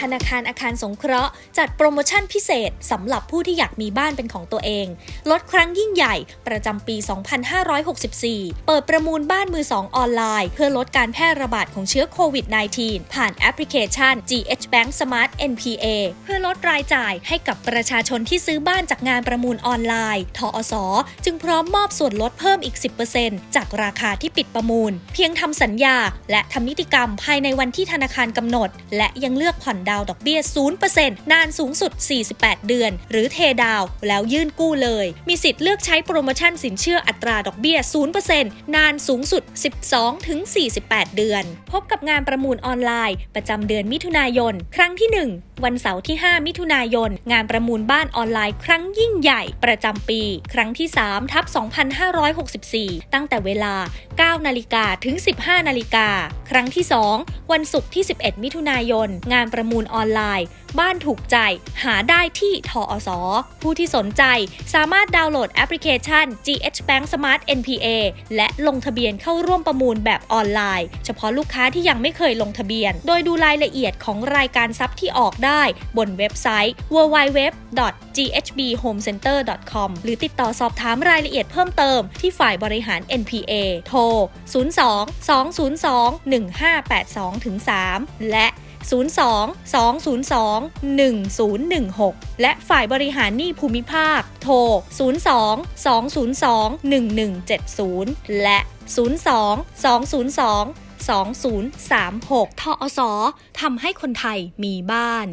ธนาคารอาคารสงเคราะห์ จัดโปรโมชั่นพิเศษสำหรับผู้ที่อยากมีบ้านเป็นของตัวเอง ลดครั้งยิ่งใหญ่ประจำปี 2564 เปิดประมูลบ้านมือสองออนไลน์ เพื่อลดการแพร่ระบาดของเชื้อโควิด -19 ผ่านแอปพลิเคชัน GH Bank Smart NPA เพื่อลดรายจ่ายให้กับประชาชนที่ซื้อบ้านจากงานประมูลออนไลน์ ทอสจึงพร้อมมอบส่วนลดเพิ่มอีก 10%จากราคาที่ปิดประมูล เพียงทำสัญญา และทำนิติกรรมภายในวันที่ธนาคารกำหนด และยังเลือกผ่อนดาวดอกเบี้ย 0%นานสูงสุด 48 เดือน หรือเทดาวแล้วยื่นกู้เลย มีสิทธิ์เลือกใช้โปรโมชั่นสินเชื่ออัตราดอกเบี้ย 0%นานสูงสุด 12 ถึง 48 เดือน พบกับงานประมูลออนไลน์ ประจำเดือนมิถุนายน ครั้งที่ 1 วันเสาร์ที่ 5 มิถุนายน งานประมูลบ้านออนไลน์ครั้งยิ่งใหญ่ประจำปี ครั้งที่ 3 ทับ 2564 ตั้งแต่เวลา 9 นาฬิกาถึง 15 นาฬิกา ครั้งที่ 2 วันศุกร์ที่ 11 มิถุนายน งานประมูลออนไลน์ บ้านถูกใจ หาได้ที่ทอสผู้ที่สนใจสามารถดาวน์โหลดแอปพลิเคชัน GH Bank Smart NPA และลงทะเบียนเข้าร่วมประมูลแบบออนไลน์ เฉพาะลูกค้าที่ยังไม่เคยลงทะเบียน โดยดูรายละเอียดของรายการทรัพย์ที่ออกได้บนเว็บไซต์ www.ghbhomecenter.com หรือติดต่อสอบถามรายละเอียดเพิ่มเติมที่ฝ่ายบริหาร NPA โทร 02 202 1582 3 และ 02 202 1016 และฝ่ายบริหารหนี้ภูมิภาค โทร 02 202 1170 และ 02 202 2036ทอสทำให้คนไทยมีบ้าน